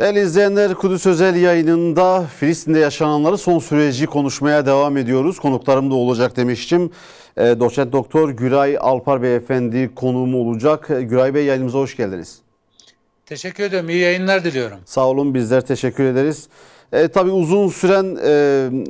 Değerli izleyenler Kudüs Özel yayınında Filistin'de yaşananları son süreci konuşmaya devam ediyoruz. Konuklarım da olacak demiştim. E, doçent Doktor Güray Alpar Beyefendi konuğum olacak. Güray Bey yayınımıza hoş geldiniz. Teşekkür ederim. İyi yayınlar diliyorum. Sağ olun bizler teşekkür ederiz. E, tabii uzun süren e,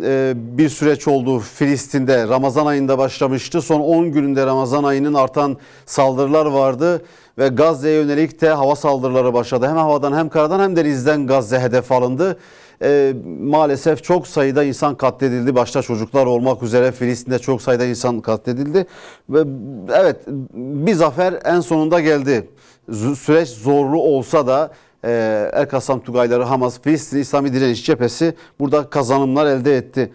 e, bir süreç oldu Filistin'de. Ramazan ayında başlamıştı. Son 10 gününde Ramazan ayının artan saldırılar vardı. Ve Gazze'ye yönelik de hava saldırıları başladı. Hem havadan hem karadan hem denizden Gazze hedef alındı. E, maalesef çok sayıda insan katledildi. Başta çocuklar olmak üzere Filistin'de çok sayıda insan katledildi. Ve evet bir zafer en sonunda geldi. Süreç zorlu olsa da e, El Kassam Tugayları, Hamas, Filistin İslami Direniş Cephesi burada kazanımlar elde etti.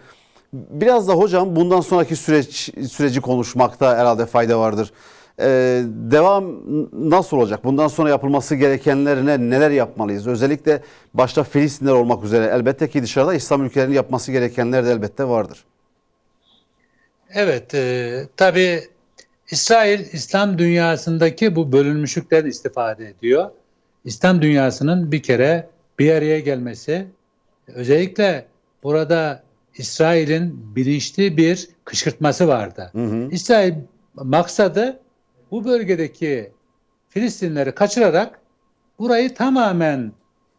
Biraz da hocam bundan sonraki süreç süreci konuşmakta herhalde fayda vardır. E, devam nasıl olacak? Bundan sonra yapılması gerekenlerine neler yapmalıyız? Özellikle başta Filistinler olmak üzere elbette ki dışarıda İslam ülkelerinin yapması gerekenler de elbette vardır. Evet, e, tabii İsrail İslam dünyasındaki bu bölünmüşlükten istifade ediyor. İslam dünyasının bir kere bir araya gelmesi, özellikle burada İsrail'in bilinçli bir kışkırtması vardı. Hı hı. İsrail maksadı bu bölgedeki Filistinleri kaçırarak burayı tamamen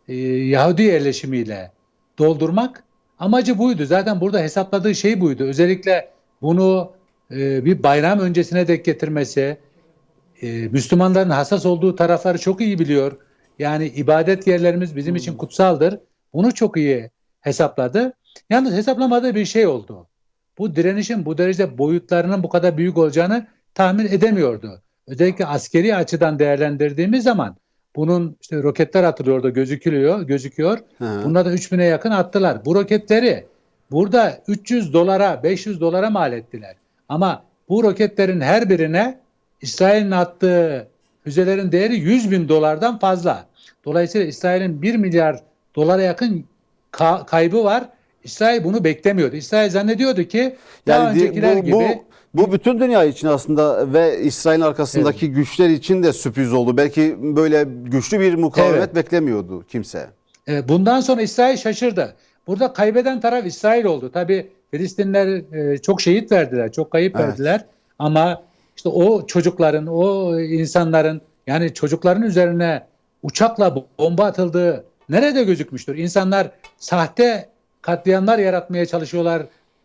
e, Yahudi yerleşimiyle doldurmak amacı buydu. Zaten burada hesapladığı şey buydu. Özellikle bunu e, bir bayram öncesine dek getirmesi, e, Müslümanların hassas olduğu tarafları çok iyi biliyor. Yani ibadet yerlerimiz bizim için kutsaldır. Bunu çok iyi hesapladı. Yalnız hesaplamadığı bir şey oldu. Bu direnişin bu derece boyutlarının bu kadar büyük olacağını tahmin edemiyordu. Özellikle askeri açıdan değerlendirdiğimiz zaman bunun işte roketler atılıyor da gözükülüyor, gözüküyor. Hı. Bunlar da 3000'e yakın attılar. Bu roketleri burada 300 dolara, 500 dolara mal ettiler. Ama bu roketlerin her birine İsrail'in attığı füzelerin değeri 100 bin dolardan fazla. Dolayısıyla İsrail'in 1 milyar dolara yakın ka- kaybı var. İsrail bunu beklemiyordu. İsrail zannediyordu ki daha Yani di- öncekiler bu, gibi bu, bütün dünya için aslında ve İsrail'in arkasındaki güçler için de sürpriz oldu. Belki böyle güçlü bir mukavemet Evet. beklemiyordu kimse. E, Bundan sonra İsrail şaşırdı. Burada kaybeden taraf İsrail oldu. Tabi Filistinler e, çok şehit verdiler, çok kayıp Evet. verdiler. Ama işte o çocukların, o insanların yani çocukların üzerine uçakla bomba atıldığı nerede gözükmüştür? İnsanlar sahte katliamlar yaratmaya çalışıyorlar.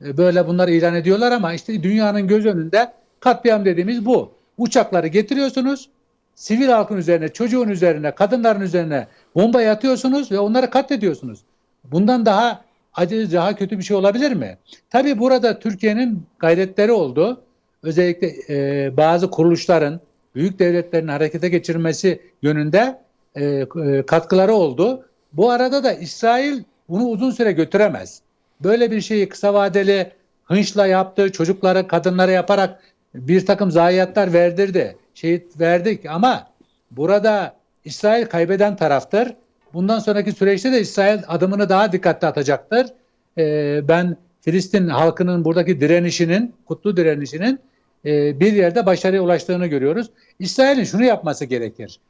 E, Böyle bunları ilan ediyorlar ama işte dünyanın göz önünde katliam dediğimiz bu. Uçakları getiriyorsunuz, sivil halkın üzerine, çocuğun üzerine, kadınların üzerine bomba atıyorsunuz ve onları katlediyorsunuz. Bundan daha acı, daha kötü bir şey olabilir mi? Tabii burada Türkiye'nin gayretleri oldu. Özellikle e, bazı kuruluşların, büyük devletlerin harekete geçirmesi yönünde e, e, katkıları oldu. Bu arada da İsrail bunu uzun süre götüremez. Böyle bir şeyi kısa vadeli hınçla yaptı, çocuklara, kadınlara yaparak bir takım zayiatlar verdirdi. Şehit verdik ama burada İsrail kaybeden taraftır. Bundan sonraki süreçte de İsrail adımını daha dikkatli atacaktır. Ee, ben Filistin halkının buradaki direnişinin, kutlu direnişinin e, bir yerde başarıya ulaştığını görüyoruz. İsrail'in şunu yapması gerekir.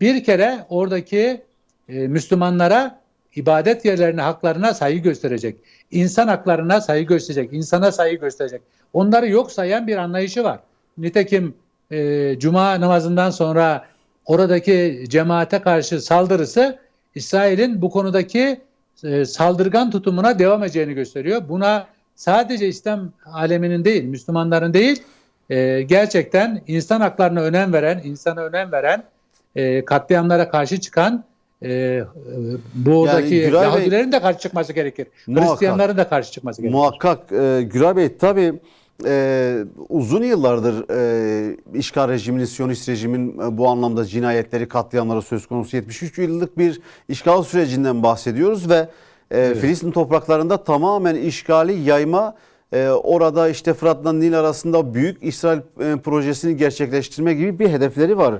Bir kere oradaki e, Müslümanlara ibadet yerlerine, haklarına saygı gösterecek. İnsan haklarına saygı gösterecek, insana saygı gösterecek. Onları yok sayan bir anlayışı var. Nitekim e, Cuma namazından sonra oradaki cemaate karşı saldırısı İsrail'in bu konudaki e, saldırgan tutumuna devam edeceğini gösteriyor. Buna sadece İslam aleminin değil, Müslümanların değil, e, gerçekten insan haklarına önem veren, insana önem veren, e, katliamlara karşı çıkan e, e, buradaki Yani Güray Bey- Yahudilerin de karşı çıkması gerekir. Muhakkak. Hristiyanların da karşı çıkması gerekir. Muhakkak e, Güray Bey tabii e, uzun yıllardır e, işgal rejiminin, Siyonist rejimin e, bu anlamda cinayetleri, katliamları söz konusu 73 yıllık bir işgal sürecinden bahsediyoruz ve e, Filistin topraklarında tamamen işgali yayma e, orada işte Fırat'la Nil arasında büyük İsrail e, projesini gerçekleştirme gibi bir hedefleri var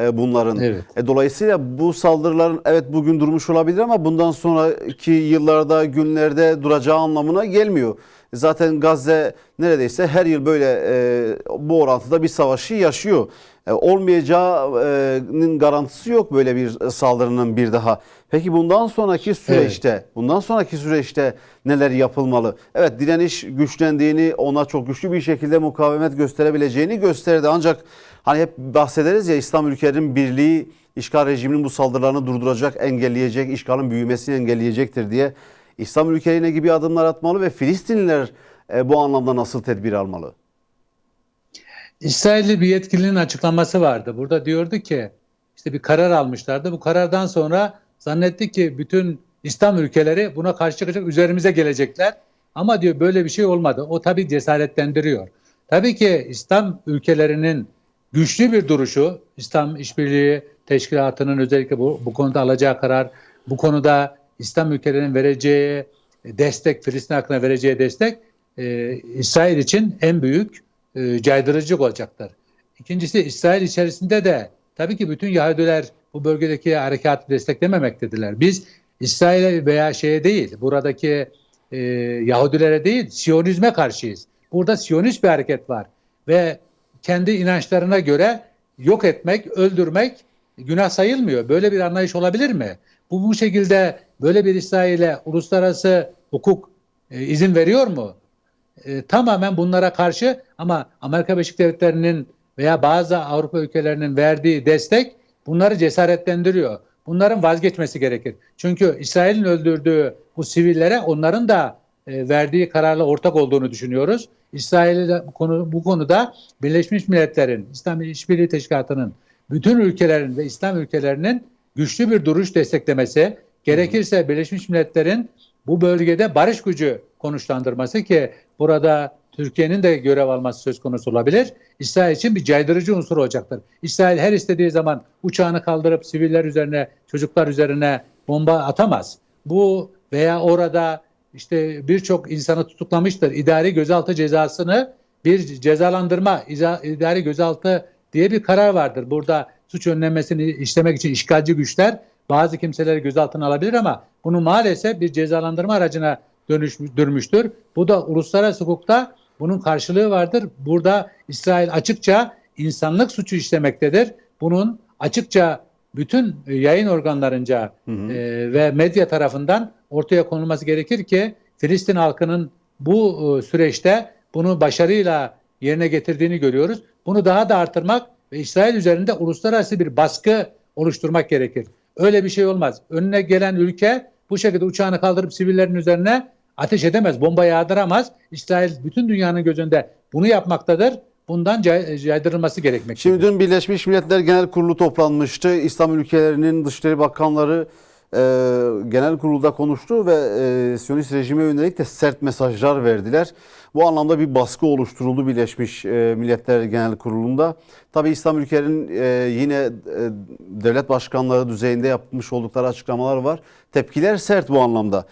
e, bunların. Evet. E, dolayısıyla bu saldırıların evet bugün durmuş olabilir ama bundan sonraki yıllarda, günlerde duracağı anlamına gelmiyor. Zaten Gazze neredeyse her yıl böyle e, bu orantıda bir savaşı yaşıyor. E, olmayacağının garantisi yok böyle bir saldırının bir daha. Peki bundan sonraki süreçte, bundan sonraki süreçte neler yapılmalı? Evet direniş güçlendiğini, ona çok güçlü bir şekilde mukavemet gösterebileceğini gösterdi. Ancak hani hep bahsederiz ya İslam ülkelerinin birliği işgal rejiminin bu saldırılarını durduracak, engelleyecek, işgalin büyümesini engelleyecektir diye İslam ülkelerine gibi adımlar atmalı ve Filistinliler e, bu anlamda nasıl tedbir almalı? İsrailli bir yetkilinin açıklaması vardı. Burada diyordu ki işte bir karar almışlardı. Bu karardan sonra zannettik ki bütün İslam ülkeleri buna karşı çıkacak, üzerimize gelecekler. Ama diyor böyle bir şey olmadı. O tabii cesaretlendiriyor. Tabii ki İslam ülkelerinin güçlü bir duruşu, İslam İşbirliği Teşkilatı'nın özellikle bu, bu konuda alacağı karar, bu konuda İslam ülkelerinin vereceği destek, Filistin halkına vereceği destek e, İsrail için en büyük e, caydırıcı olacaktır. İkincisi İsrail içerisinde de tabii ki bütün Yahudiler bu bölgedeki harekatı desteklememektedirler. Biz İsrail'e veya şeye değil, buradaki e, Yahudilere değil, Siyonizme karşıyız. Burada Siyonist bir hareket var ve kendi inançlarına göre yok etmek, öldürmek günah sayılmıyor. Böyle bir anlayış olabilir mi? Bu bu şekilde böyle bir İsrail'e uluslararası hukuk e, izin veriyor mu? E, tamamen bunlara karşı ama Amerika Birleşik Devletleri'nin veya bazı Avrupa ülkelerinin verdiği destek bunları cesaretlendiriyor. Bunların vazgeçmesi gerekir. Çünkü İsrail'in öldürdüğü bu sivillere onların da e, verdiği kararla ortak olduğunu düşünüyoruz. İsrail'e de bu, konu, bu konuda Birleşmiş Milletler'in, İslam İşbirliği Teşkilatı'nın, bütün ülkelerin ve İslam ülkelerinin güçlü bir duruş desteklemesi, gerekirse Birleşmiş Milletler'in bu bölgede barış gücü konuşlandırması ki burada Türkiye'nin de görev alması söz konusu olabilir. İsrail için bir caydırıcı unsur olacaktır. İsrail her istediği zaman uçağını kaldırıp siviller üzerine, çocuklar üzerine bomba atamaz. Bu veya orada işte birçok insanı tutuklamıştır. İdari gözaltı cezasını bir cezalandırma, idari gözaltı diye bir karar vardır. Burada suç önlenmesini işlemek için işgalci güçler bazı kimseleri gözaltına alabilir ama bunu maalesef bir cezalandırma aracına dönüştürmüştür. Bu da uluslararası hukukta bunun karşılığı vardır. Burada İsrail açıkça insanlık suçu işlemektedir. Bunun açıkça bütün yayın organlarınca hı hı. E, ve medya tarafından ortaya konulması gerekir ki Filistin halkının bu e, süreçte bunu başarıyla yerine getirdiğini görüyoruz. Bunu daha da artırmak ve İsrail üzerinde uluslararası bir baskı oluşturmak gerekir. Öyle bir şey olmaz. Önüne gelen ülke bu şekilde uçağını kaldırıp sivillerin üzerine ateş edemez, bomba yağdıramaz. İsrail bütün dünyanın gözünde bunu yapmaktadır. Bundan cay caydırılması gerekmektedir. Şimdi dün Birleşmiş Milletler Genel Kurulu toplanmıştı. İslam ülkelerinin Dışişleri Bakanları e, genel kurulda konuştu ve e, Siyonist rejime yönelik de sert mesajlar verdiler. Bu anlamda bir baskı oluşturuldu Birleşmiş e, Milletler Genel Kurulu'nda. Tabi İslam ülkelerinin e, yine e, devlet başkanları düzeyinde yapmış oldukları açıklamalar var. Tepkiler sert bu anlamda.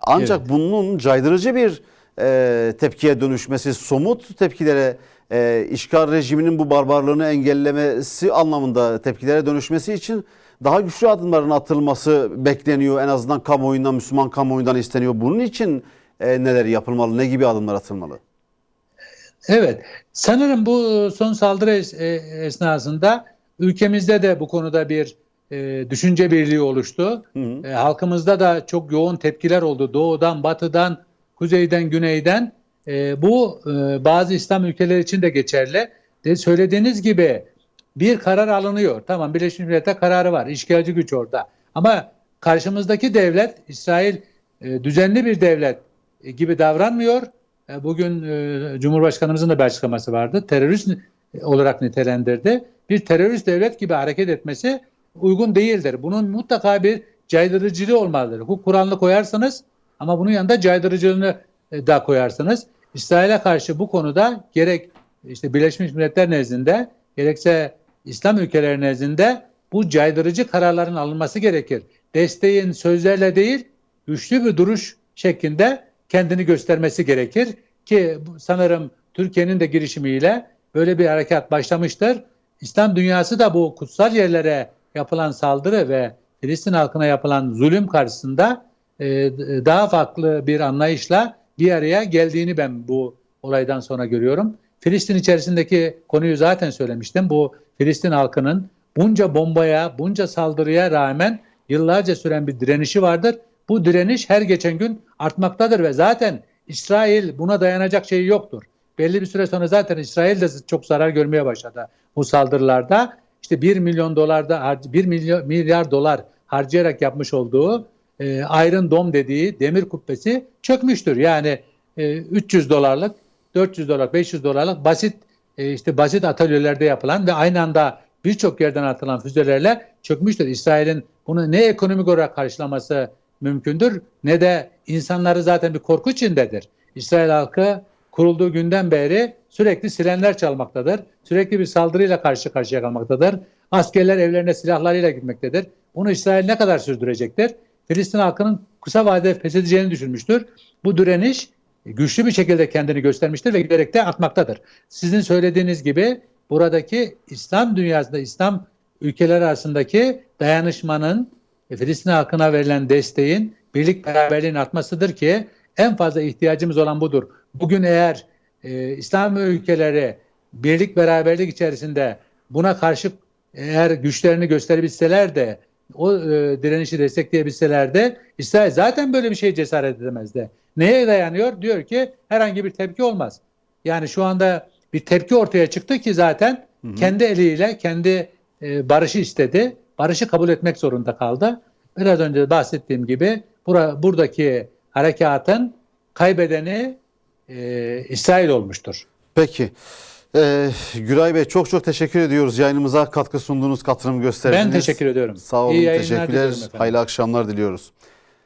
Ancak evet. bunun caydırıcı bir e, tepkiye dönüşmesi, somut tepkilere, e, işgal rejiminin bu barbarlığını engellemesi anlamında tepkilere dönüşmesi için daha güçlü adımların atılması bekleniyor. En azından kamuoyundan, Müslüman kamuoyundan isteniyor. Bunun için e, neler yapılmalı, ne gibi adımlar atılmalı? Evet, sanırım bu son saldırı es- e, esnasında ülkemizde de bu konuda bir e, düşünce birliği oluştu. Hı hı. E, halkımızda da çok yoğun tepkiler oldu. Doğudan, batıdan, kuzeyden, güneyden. E, bu e, bazı İslam ülkeleri için de geçerli. De, söylediğiniz gibi bir karar alınıyor. Tamam Birleşmiş Milletler kararı var. İşgalci güç orada. Ama karşımızdaki devlet İsrail e, düzenli bir devlet gibi davranmıyor. E, bugün e, Cumhurbaşkanımızın da bir açıklaması vardı. Terörist olarak nitelendirdi. Bir terörist devlet gibi hareket etmesi uygun değildir. Bunun mutlaka bir caydırıcılığı olmalıdır. Hukuk kuralını koyarsınız ama bunun yanında caydırıcılığını e, da koyarsınız. İsrail'e karşı bu konuda gerek işte Birleşmiş Milletler nezdinde gerekse İslam ülkeleri nezdinde bu caydırıcı kararların alınması gerekir. Desteğin sözlerle değil güçlü bir duruş şeklinde kendini göstermesi gerekir ki sanırım Türkiye'nin de girişimiyle böyle bir harekat başlamıştır. İslam dünyası da bu kutsal yerlere yapılan saldırı ve Filistin halkına yapılan zulüm karşısında e, daha farklı bir anlayışla bir araya geldiğini ben bu olaydan sonra görüyorum. Filistin içerisindeki konuyu zaten söylemiştim. Bu Filistin halkının bunca bombaya, bunca saldırıya rağmen yıllarca süren bir direnişi vardır. Bu direniş her geçen gün artmaktadır ve zaten İsrail buna dayanacak şeyi yoktur. Belli bir süre sonra zaten İsrail de çok zarar görmeye başladı bu saldırılarda. İşte 1 milyon dolarda 1 milyon milyar dolar harcayarak yapmış olduğu e, Iron Dome dediği demir kubbesi çökmüştür. Yani e, 300 dolarlık, 400 dolar, 500 dolarlık basit e, işte basit atölyelerde yapılan ve aynı anda birçok yerden atılan füzelerle çökmüştür. İsrail'in bunu ne ekonomik olarak karşılaması mümkündür ne de insanları zaten bir korku içindedir. İsrail halkı kurulduğu günden beri sürekli sirenler çalmaktadır. Sürekli bir saldırıyla karşı karşıya kalmaktadır. Askerler evlerine silahlarıyla gitmektedir. Bunu İsrail ne kadar sürdürecektir? Filistin halkının kısa vadede pes edeceğini düşünmüştür. Bu direniş güçlü bir şekilde kendini göstermiştir ve giderek de artmaktadır. Sizin söylediğiniz gibi buradaki İslam dünyasında, İslam ülkeler arasındaki dayanışmanın, e, Filistin halkına verilen desteğin, birlik beraberliğin artmasıdır ki en fazla ihtiyacımız olan budur. Bugün eğer e, İslam ülkeleri birlik beraberlik içerisinde buna karşı eğer güçlerini gösterebilseler de o e, direnişi destekleyebilseler de İsrail zaten böyle bir şey cesaret edemezdi. Neye dayanıyor? Diyor ki herhangi bir tepki olmaz. Yani şu anda bir tepki ortaya çıktı ki zaten kendi eliyle kendi e, barışı istedi. Barışı kabul etmek zorunda kaldı. Biraz önce bahsettiğim gibi bura, buradaki harekatın kaybedeni e, İsrail olmuştur. Peki. Ee, Güray Bey çok çok teşekkür ediyoruz. Yayınımıza katkı sunduğunuz, katılım gösterdiniz. Ben teşekkür ediyorum. Sağ olun, İyi teşekkürler. Hayırlı akşamlar diliyoruz.